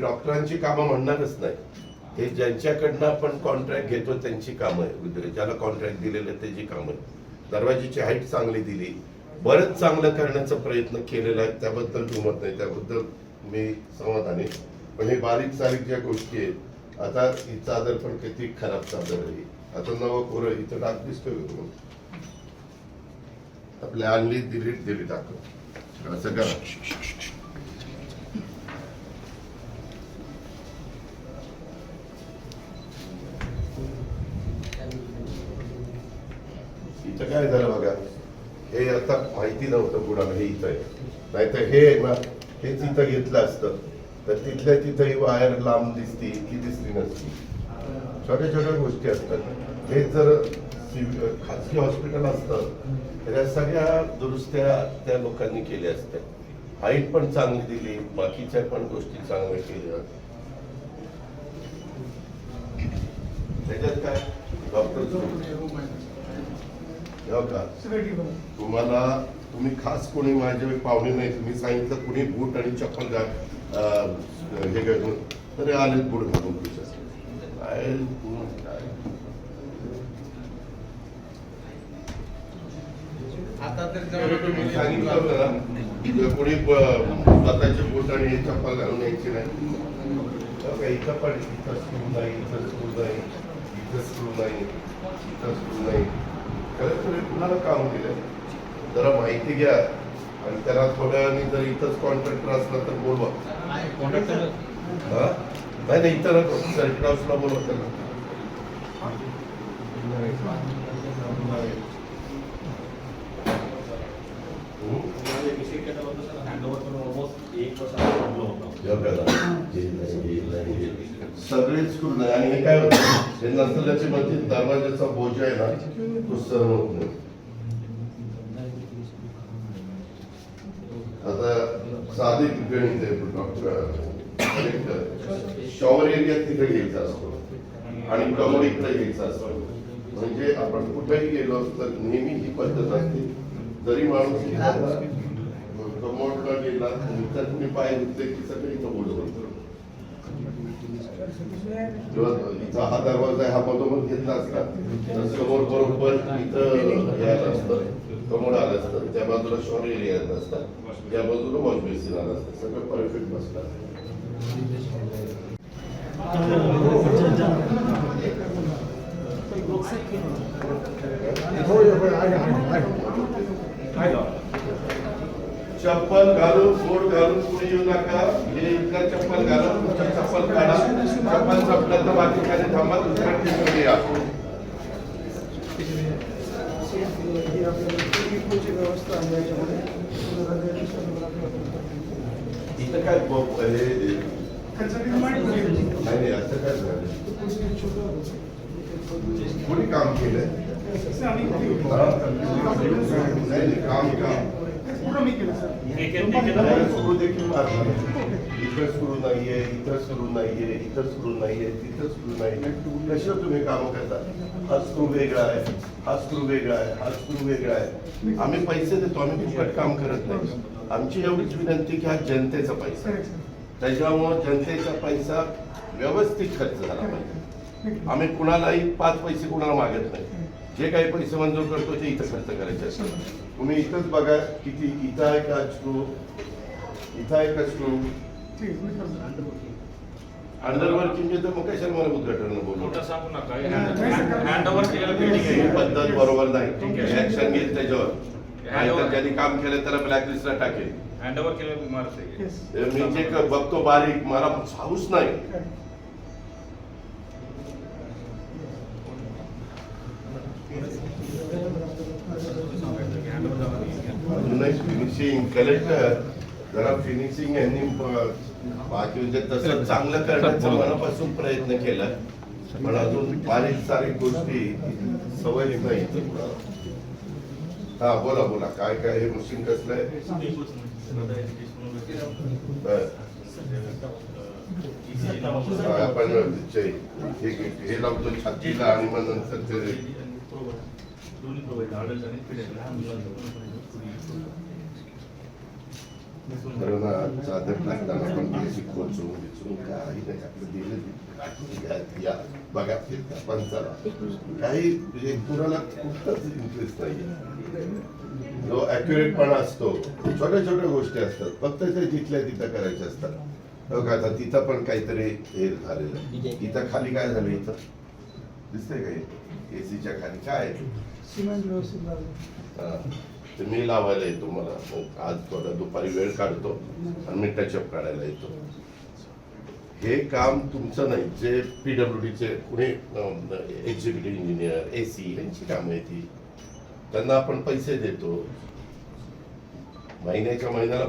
डॉक्टरांची कामं म्हणणारच नाही. हे ज्यांच्याकडनं आपण कॉन्ट्रॅक्ट घेतो त्यांची कामं आहे. ज्याला कॉन्ट्रॅक्ट दिलेलं आहे त्याची कामं आहे. दरवाजेची हाईट चांगली दिली. बरंच चांगलं करण्याचा प्रयत्न केलेला आहे. त्याबद्दल दुमत नाही. त्याबद्दल मी समाधानी आहे. पण हे बारीक सारीक ज्या गोष्टी आहेत आता ही चादर पण किती खराब चादर आहे. आता नवं कोरं इथं डाक दिसतोय तुम्हाला आपल्या आणली दिली दिली टाकून असं करा इथं काय झालं बघा? हे आता माहिती नव्हतं कुणाला हे इथं आहे. नाहीतर हे ना हेच इथं घेतलं असतं. तर तिथल्या तिथं ही वायर लांब दिसती की दिसली नसती. छोट्या छोट्या गोष्टी असतात. हे जर खाजगी हॉस्पिटल असतं तर या सगळ्या दुरुस्त्या त्या लोकांनी केल्या असत्या. हाईट पण चांगली दिली बाकीच्या पण गोष्टी चांगल्या केल्या. त्याच्यात काय? डॉक्टर हो का तुम्हाला तुम्ही खास कोणी माझे पाहुणे नाही तुम्ही सांगितलं कुणी बूट आणि चप्पल घाल हे घालून तर आले बूट घालून सांगितलं कोणी स्वतःचे बूट आणि चप्पल घालून यायची नाही. हो इथं पण इथं स्क्रू नाही इथं स्क्रू नाही इथं स्क्रू नाही इथं स्क्रू नाही. खरं तुम्ही कुणाला काम केलं जरा माहिती घ्या. आणि त्याला थोड्या वेळाने जर इथंच कॉन्ट्रॅक्टर असला तर बोलवा. हा? नाही नाही इथं नको. सर्किट हाऊसला बोलवा त्याला हम्म? सगळे स्क्रू नाही आणि हे काय होतं? हे नसल्याचे मध्ये दरवाजाचा बोजा आहे ना तो सहन होत नाही. आता साधी गणित आहे डॉक्टर शॉवर एरिया तिथे घ्यायचा असतो. आणि कमोड इकडे घ्यायचा असतो. म्हणजे आपण कुठेही गेलो तर नेहमी ही पद्धत असते. जरी माणूस केला गेला तर पाय घेतले की सगळे इथं बोलतो इथं हा दरवाजा हा मधोमध घेतला असता तर समोर बरोबर इथं यायला असतं कमोड आलं असतं त्या बाजूला शॉर एरिया येत असतात त्या बाजूला वॉश बेसिन आलं असतं सगळं परफेक्ट बसतात चप्पल घालून बोट घालून कुणी येऊ नका. हे इथलं चप्पल घालून तुमचं चप्पल काढा. चप्पल संपलं तर बाकी काही थांबा दुसऱ्या ठिकाणी या. इथं काय हे नाही असं काय झालं? कोणी काम नाही, काम काम. सुरू. देखील मारला इथं सुरू नाहीये इथं सुरू नाहीये इथं सुरू नाहीये तिथं सुरू नाहीये. कशा तुम्ही काम करता? हा स्क्रू वेगळा आहे. हा स्क्रू वेगळा आहे. हा स्क्रू वेगळा आहे. आम्ही पैसे देतो आम्ही फुकट काम करत नाही. आमची एवढीच विनंती की हा जनतेचा पैसा आहे. त्याच्यामुळं जनतेचा पैसा व्यवस्थित खर्च झाला पाहिजे. आम्ही कुणालाही पाच पैसे कुणाला मागत नाही. जे काही पैसे मंजूर करतो ते इथं खर्च करायचे असतात. तुम्ही इथंच बघा किती इथं आहे का स्क्रू इथं आहे का स्क्रू अंडरवर्किंग तर मग कशाला मला उद्घाटन बोलू सांगू नका. ही पद्धत बरोबर नाही. ठीक आहे. ऍक्शन घेईल त्याच्यावर. ज्यांनी काम केलं त्याला ब्लॅक लिस्टला टाकेल. हँड ओव्हर केलेलं इमारत आहे. हे मी जे क- बघतो बारीक मला हाऊस नाही. अजूनही फिनिशिंग कलेक्टर जरा फिनिशिंग यांनी बाकी म्हणजे तसं चांगलं करण्याचा मनापासून प्रयत्न केला. पण अजून बारीक सारीक गोष्टी सवय नाही. हा बोला बोला. काय काय हे मशीन कसलं आहे. हा, आपण हे हे लावतो छातीला आणि मग नंतर ते कारण ना चादर टाकताना पण ती अशी कोचून बिचून काही नाही आपलं दिलं या- या बघा फिरता पंचाला काही म्हणजे कुणाला कुठलाच इंटरेस्ट नाही जो अॅक्युरेटपणा असतो छोट्या छोट्या गोष्टी असतात फक्त ते जिथल्या तिथं करायच्या असतात. बघा आता तिथं पण काहीतरी हे झालेलं आहे. इथं खाली काय झालं इथं? दिसतंय काय एसीच्या खाली काय? सिमेंट व्यवस्थित मी लावायला येतो मला. आज थोडा दुपारी वेळ काढतो आणि मी टचअप काढायला येतो. हे काम तुमचं नाही. जे पीडब्ल्यू डीचे Pune executive engineer A C यांची कामं आहे ती त्यांना आपण पैसे देतो. महिन्याच्या महिन्याला